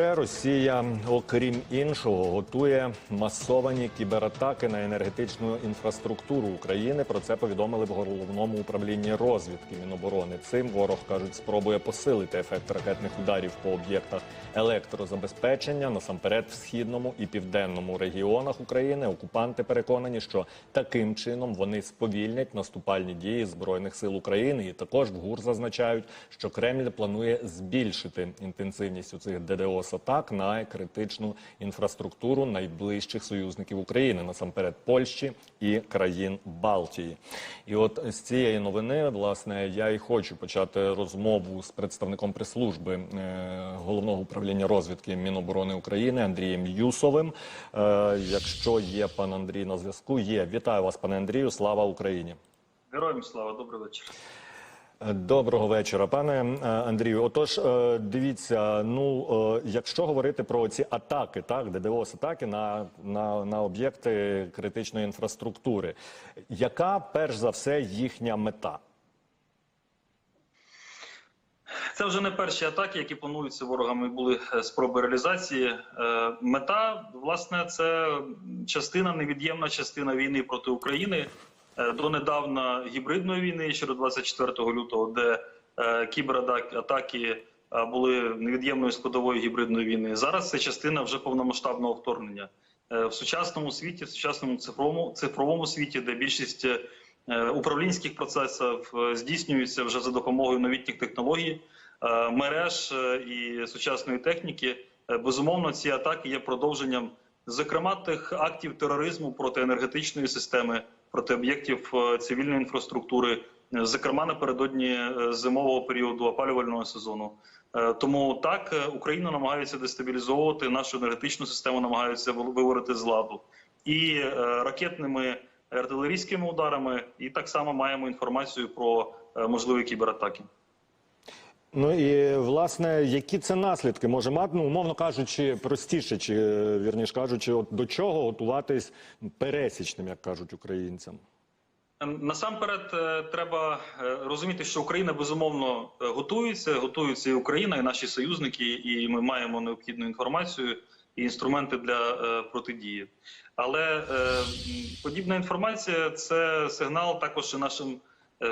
Росія, окрім іншого, готує масовані кібератаки на енергетичну інфраструктуру України. Про це повідомили в головному управлінні розвідки Міноборони. Цим ворог кажуть, спробує посилити ефект ракетних ударів по об'єктах електрозабезпечення насамперед в східному і південному регіонах України. Окупанти переконані, що таким чином вони сповільнять наступальні дії збройних сил України. І також в ГУР зазначають, що Кремль планує збільшити інтенсивність у цих ДДОС атак на критичну інфраструктуру найближчих союзників України, насамперед Польщі і країн Балтії. І от з цієї новини, власне, я і хочу почати розмову з представником прес-служби е, головного управління розвідки Міноборони України Андрієм Юсовим. Е, якщо є пан Андрій на зв'язку, є. Вітаю вас, пане Андрію. Слава Україні. Героям слава, добрий вечір. Доброго вечора, пане е, Андрію. Отож, е, дивіться, ну е, якщо говорити про ці атаки, так ДДОС атаки на, на, на об'єкти критичної інфраструктури, яка перш за все їхня мета? Це вже не перші атаки, які плануються ворогами. Були спроби реалізації. Мета, власне, це частина, невід'ємна частина війни проти України. Е, Донедавна гібридної війни ще до 24 лютого, де е, кібератаки е, були невід'ємною складовою гібридної війни. Зараз це частина вже повномасштабного вторгнення в сучасному світі, в сучасному цифровому цифровому світі, де більшість управлінських процесів здійснюється вже за допомогою новітніх технологій, мереж і сучасної техніки. Безумовно, ці атаки є продовженням, зокрема, тих актів тероризму проти енергетичної системи, проти об'єктів е, цивільної інфраструктури, е, зокрема напередодні е, зимового періоду опалювального сезону. Тому так Україна намагається дестабілізовувати нашу енергетичну систему, намагаються виворити з ладу і ракетними артилерійськими ударами, і так само маємо інформацію про можливі кібератаки. Ну і власне, які це наслідки може мати, ну, умовно кажучи, простіше, чи е, вірніш кажучи, от до чого готуватись пересічним, як кажуть українцям? Насамперед, е, треба е, розуміти, що Україна безумовно готується, готується і Україна, і наші союзники, і ми маємо необхідну інформацію і інструменти для протидії. Але подібна інформація це сигнал також нашим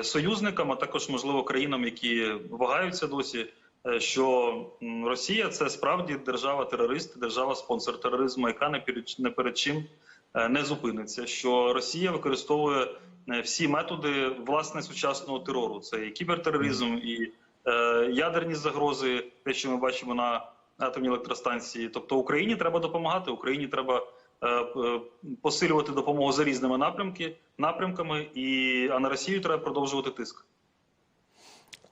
союзникам, а також можливо країнам, які вагаються досі. е, Що Росія це справді держава-терорист, держава-спонсор тероризму, яка не перед не перед чим е, не зупиниться. Що Росія використовує е, всі методи власне сучасного терору. Це і кібертероризм, і е, ядерні загрози, те, що ми бачимо на атомній електростанції. Тобто Україні треба допомагати. Україні треба е, е, посилювати допомогу за різними напрямки, напрямками, і а на Росію треба продовжувати тиск.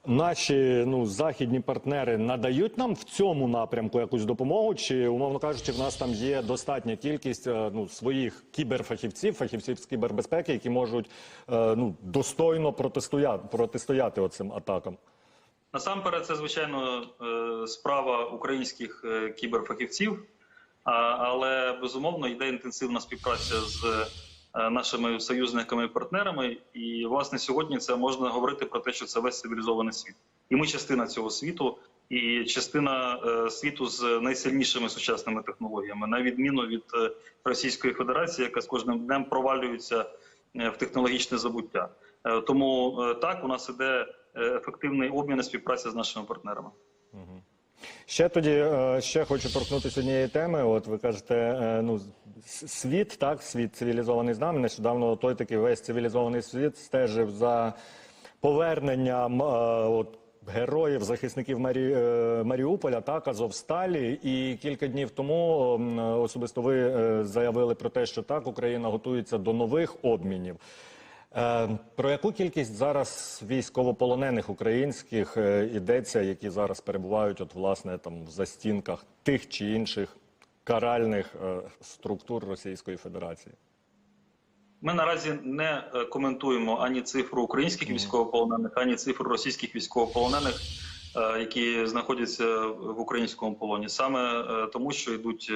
Наші ну західні партнери надають нам в цьому напрямку якусь допомогу, чи умовно кажучи, в нас там є достатня кількість е, ну своїх кіберфахівців, фахівців з кібербезпеки, які можуть е, ну достойно протистояти протистояти оцим атакам. Насамперед, це звичайно е, справа українських е, кіберфахівців, але безумовно йде інтенсивна співпраця з е, нашими союзниками і партнерами. І власне сьогодні це можна говорити про те, що це весь цивілізований світ, і ми частина цього світу, і частина е, світу з найсильнішими сучасними технологіями, на відміну від е, Російської Федерації, яка з кожним днем провалюється в технологічне забуття. Тому так у нас іде ефективний обмін і співпраця з нашими партнерами. Ще тоді е, ще хочу торкнутися однієї теми. От ви кажете, е, ну світ, так, світ цивілізований з нами. Нещодавно той такий весь цивілізований світ стежив за поверненням е, от, героїв, захисників Марі, Маріуполя, так, Азовсталі. І кілька днів тому особисто ви заявили про те, що так Україна готується до нових обмінів. Е, Про яку кількість зараз військовополонених українських е, йдеться, які зараз перебувають, от власне там в застінках тих чи інших каральних е, структур Російської Федерації? Ми наразі не коментуємо ані цифру українських військовополонених, ані цифру російських військовополонених, які знаходяться в українському полоні, саме тому, що йдуть,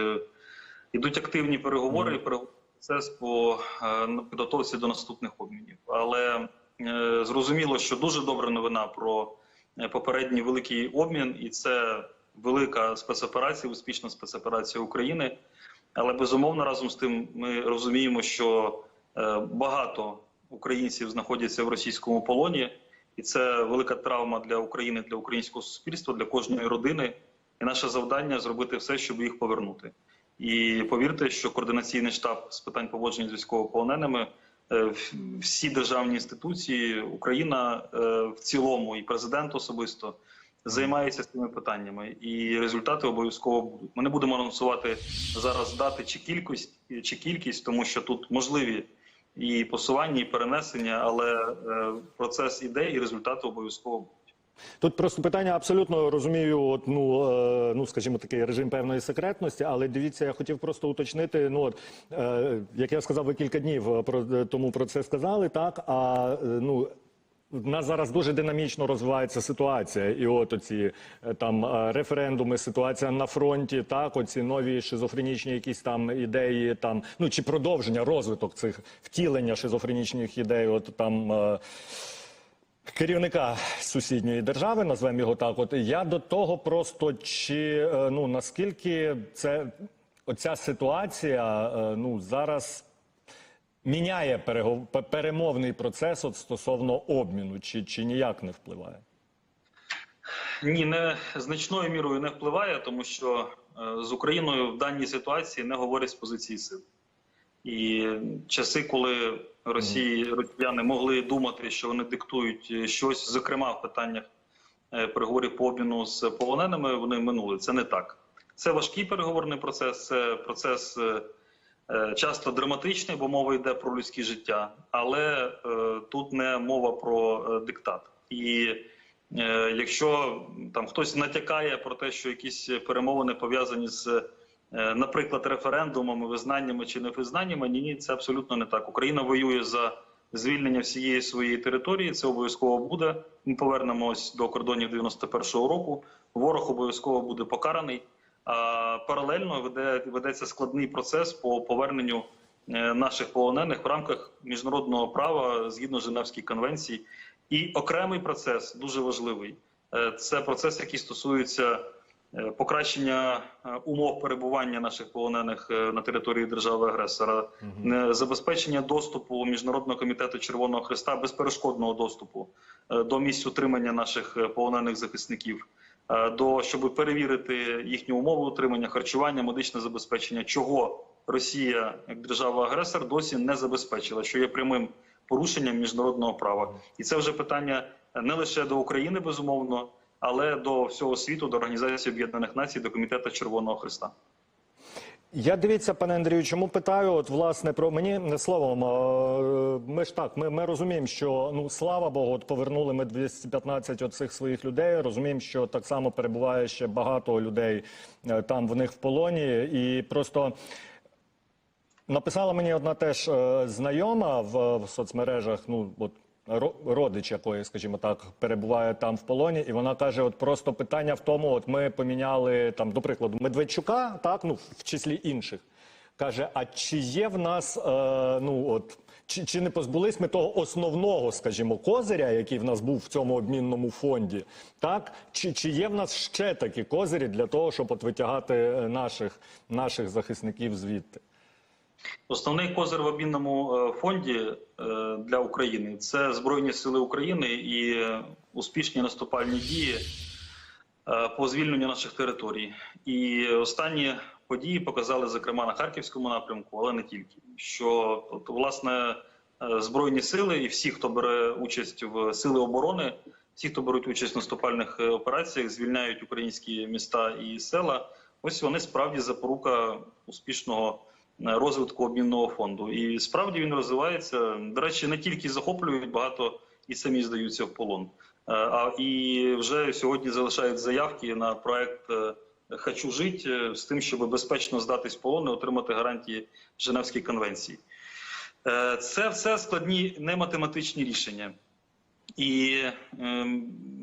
йдуть активні переговори і переговорний процес по е, підготовці до наступних обмінів. Але е, зрозуміло, що дуже добра новина про е, попередній великий обмін, і це велика спецоперація, успішна спецоперація України. Але безумовно, разом з тим, ми розуміємо, що багато українців знаходяться в російському полоні, і це велика травма для України, для українського суспільства, для кожної родини. І наше завдання зробити все, щоб їх повернути. І повірте, що координаційний штаб з питань поводження з військовополоненими, е, всі державні інституції, Україна е, в цілому, і президент особисто займається цими питаннями, і результати обов'язково будуть. Ми не будемо анонсувати зараз дати чи кількість, чи кількість, тому що тут можливі і посування, і перенесення, але е, процес іде, і результати обов'язково будуть. Тут просто питання абсолютно розумію, от, ну, е, ну скажімо, такий режим певної секретності, але дивіться, я хотів просто уточнити. Ну, от, е, як я сказав, ви кілька днів е, про, е, тому про це сказали, так, а е, ну. В нас зараз дуже динамічно розвивається ситуація, і от оці е, там референдуми, ситуація на фронті, так, оці нові шизофренічні якісь там ідеї, там ну чи продовження, розвиток цих втілення шизофренічних ідей, от там. е, керівника сусідньої держави, назвемо його так. От я до того просто чи е, ну наскільки це оця ситуація е, ну зараз міняє перемовний процес от стосовно обміну, чи, чи ніяк не впливає? Ні, не значною мірою не впливає, тому що е, з Україною в даній ситуації не говорять з позиції сил. І часи, коли Росії росіяни могли думати, що вони диктують е, щось, зокрема в питаннях е, переговорів по обміну з полоненими, вони минули. Це не так. Це важкий переговорний процес, це процес е, часто драматичний, бо мова йде про людське життя, але тут не мова про диктат. І Якщо там хтось натякає про те, що якісь перемовини пов'язані з, наприклад, референдумами, визнаннями чи невизнаннями, ні, ні, це абсолютно не так. Україна воює за звільнення всієї своєї території. Це обов'язково буде. Ми повернемось до кордонів 91-го року. Ворог обов'язково буде покараний. А паралельно веде ведеться складний процес по поверненню е, наших полонених в рамках міжнародного права згідно Женевської конвенції. І окремий процес дуже важливий. Е, Це процес, який стосується е, покращення е, умов перебування наших полонених е, на території держави-агресора, е, забезпечення доступу міжнародного комітету Червоного Христа, безперешкодного доступу е, до місць утримання наших е, полонених захисників, е, до щоб перевірити їхні умови утримання, харчування, медичне забезпечення, чого Росія як держава-агресор досі не забезпечила, що є прямим порушенням міжнародного права, і це вже питання не лише до України, безумовно, але до всього світу, до Організації Об'єднаних Націй, до Комітету Червоного Христа. Я дивіться, пане Андрію, чому питаю? От власне про мені словом, ми ж так, ми, ми розуміємо, що ну слава Богу, от повернули ми 215 оцих своїх людей. Розуміємо, що так само перебуває ще багато людей е, там в них в полоні, і просто. Написала мені одна теж е, знайома в, в соцмережах, ну от родич якої, скажімо так, перебуває там в полоні, і вона каже: от просто питання в тому, от ми поміняли там, до прикладу, Медведчука, так, ну в числі інших. Каже: а чи є в нас, е, ну от. Чи, чи не позбулись ми того основного, скажімо, козиря, який в нас був в цьому обмінному фонді? Так чи, чи є в нас ще такі козирі для того, щоб от витягати е, наших, наших захисників звідти? Основний козир в обмінному е, фонді е, для України це Збройні Сили України і успішні наступальні дії е, по звільненню наших територій. І останні події показали, зокрема на харківському напрямку, але не тільки, що тобто, власне збройні сили і всі, хто бере участь в сили оборони, всі, хто беруть участь в наступальних операціях, звільняють українські міста і села. Ось вони справді запорука успішного розвитку обмінного фонду. І справді він розвивається. До речі, не тільки захоплюють багато і самі здаються в полон. Е, А і вже сьогодні залишають заявки на проект е, Хочу жити е, з тим, щоб безпечно здатись в полон і отримати гарантії Женевської конвенції. Це все складні нематематичні рішення. І е,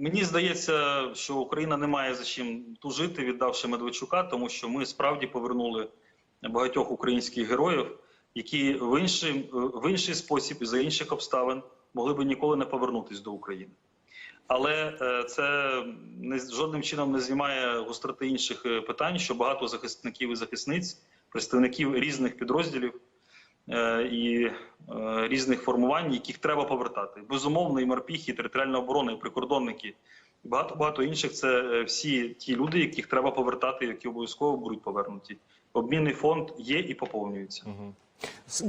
мені здається, що Україна не має за чим тужити, віддавши Медведчука, тому що ми справді повернули багатьох українських героїв, які в інший, в інший спосіб і за інших обставин могли би ніколи не повернутися до України. Але е, це не жодним чином не знімає гостроти інших е, питань, що багато захисників і захисниць, представників різних підрозділів е, і різних формувань, яких треба повертати. Безумовно, і морпіхи, і територіальна оборона, і прикордонники, і багато багато інших. Це всі ті люди, яких треба повертати, які обов'язково будуть повернуті. Обмінний фонд є і поповнюється. С-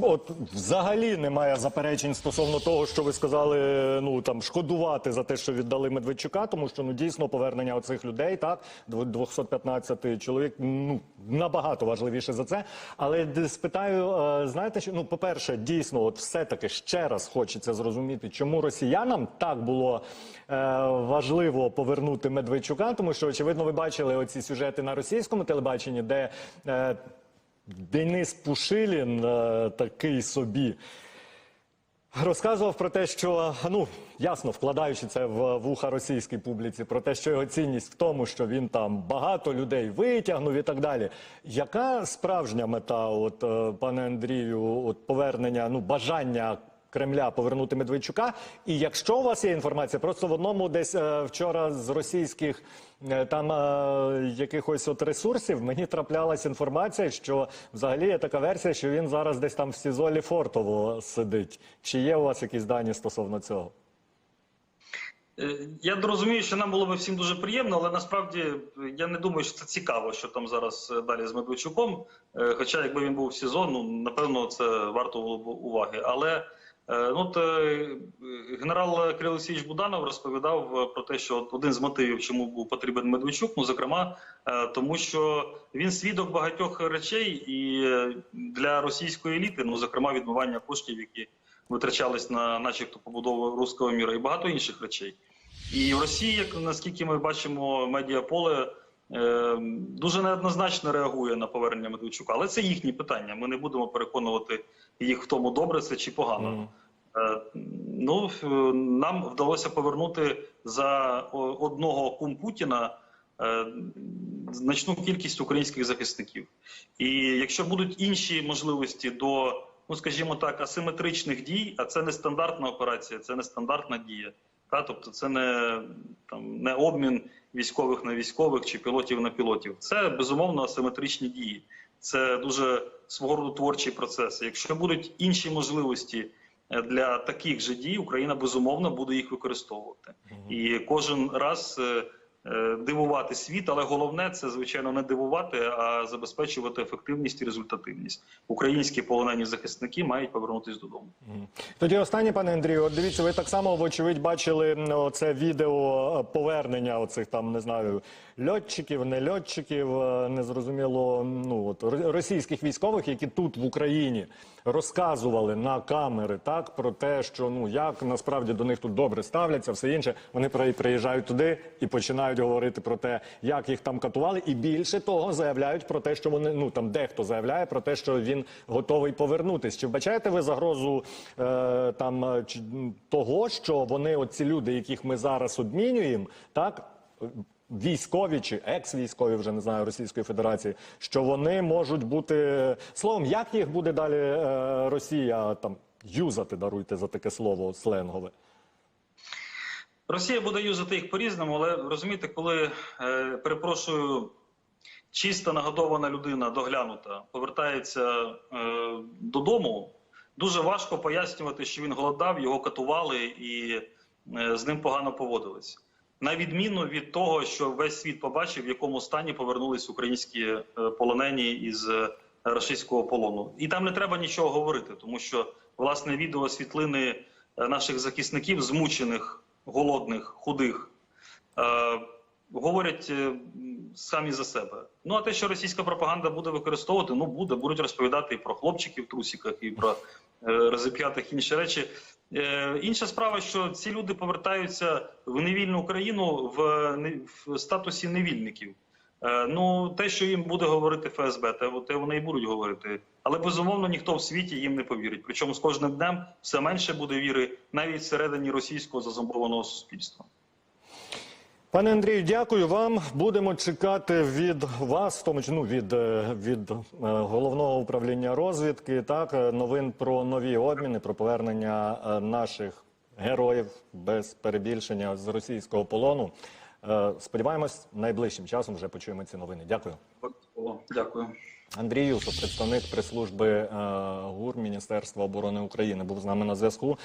От взагалі немає заперечень стосовно того, що ви сказали, ну там шкодувати за те, що віддали Медведчука, тому що ну дійсно повернення оцих людей, так дв- 215 чоловік, ну набагато важливіше за це. Але спитаю, е, знаєте, що ну, по-перше, дійсно, от все-таки ще раз хочеться зрозуміти, чому росіянам так було е, важливо повернути Медведчука, тому що очевидно, ви бачили оці сюжети на російському телебаченні, де. Е, Денис Пушилін, е, такий собі, розказував про те, що ну ясно вкладаючи це в вуха російській публіці, про те, що його цінність в тому, що він там багато людей витягнув і так далі. Яка справжня мета, от е, пане Андрію, от повернення, ну бажання Кремля повернути Медведчука? І якщо у вас є інформація, просто в одному десь е, вчора з російських е, там е, якихось от ресурсів мені траплялась інформація, що взагалі є така версія, що він зараз десь там в СІЗО Ліфортово сидить. Чи є у вас якісь дані стосовно цього? Я розумію, що нам було би всім дуже приємно, але насправді я не думаю, що це цікаво, що там зараз далі з Медведчуком. Хоча, якби він був в СІЗО, ну напевно, це варто було б уваги. Але от, е, генерал Кирил Олексійович Буданов розповідав е, про те, що один з мотивів, чому був потрібен Медведчук, ну зокрема, е, тому що він свідок багатьох речей, і е, для російської еліти, ну зокрема, відмивання коштів, які витрачались на, начебто, побудову руського міра, і багато інших речей. І в Росії, як наскільки ми бачимо, медіаполе е, дуже неоднозначно реагує на повернення Медведчука. Але це їхні питання. Ми не будемо переконувати їх в тому, добре це чи погано. Е, Ну, нам вдалося повернути за одного кум Путіна е, значну кількість українських захисників. І якщо будуть інші можливості до, ну скажімо так, асиметричних дій, а це не стандартна операція, це не стандартна дія. Та, тобто це не, там, не обмін військових на військових чи пілотів на пілотів. Це безумовно асиметричні дії. Це дуже свого роду творчий процес. Якщо будуть інші можливості е, для таких же дій, Україна безумовно буде їх використовувати. І кожен раз е, дивувати світ, але головне це звичайно не дивувати, а забезпечувати ефективність і результативність. Українські полонені захисники мають повернутися додому. Тоді останнє, пане Андрію, от дивіться, ви так само, вочевидь, бачили це відео е, повернення оцих там, не знаю, льотчиків, не льотчиків, е, незрозуміло, ну от ро- російських військових, які тут в Україні розказували на камери так про те, що ну як насправді до них тут добре ставляться, все інше. Вони при- приїжджають туди і починають говорити про те, як їх там катували, і більше того заявляють про те, що вони ну там дехто заявляє про те, що він готовий повернутись. Чи вбачаєте ви загрозу е, там того, що вони, оці люди, яких ми зараз обмінюємо, так? Військові чи екс-військові, вже не знаю Російської Федерації, що вони можуть бути словом, як їх буде далі е, Росія там юзати, даруйте за таке слово сленгове. Росія буде юзати їх по-різному, але розумієте, коли е, перепрошую, чиста нагодована людина, доглянута, повертається е, додому, дуже важко пояснювати, що він голодав, його катували і е, з ним погано поводились. На відміну від того, що весь світ побачив, в якому стані повернулись українські е, полонені із е, російського полону, і там не треба нічого говорити, тому що власне відео світлини е, наших захисників, змучених, голодних, худих, говорять е, самі за себе. Ну а те, що російська пропаганда буде використовувати, ну буде, будуть розповідати і про хлопчиків в трусіках, і про е, розіп'ятих інші речі. Е, інша справа, що ці люди повертаються в невільну Україну в, статусі невільників. Ну, те, що їм буде говорити ФСБ, те, те вони і будуть говорити. Але безумовно ніхто в світі їм не повірить. Причому з кожним днем все менше буде віри навіть всередині російського зазомбованого суспільства. Пане Андрію, дякую вам. Будемо чекати від вас, в тому числі ну, від, е, від е, головного управління розвідки, так е, новин про нові обміни, про повернення наших героїв без перебільшення з російського полону. Сподіваємось, найближчим часом вже почуємо ці новини. Дякую. Дякую. Андрій Юсов, представник прес-служби ГУР Міністерства оборони України, був з нами на зв'язку.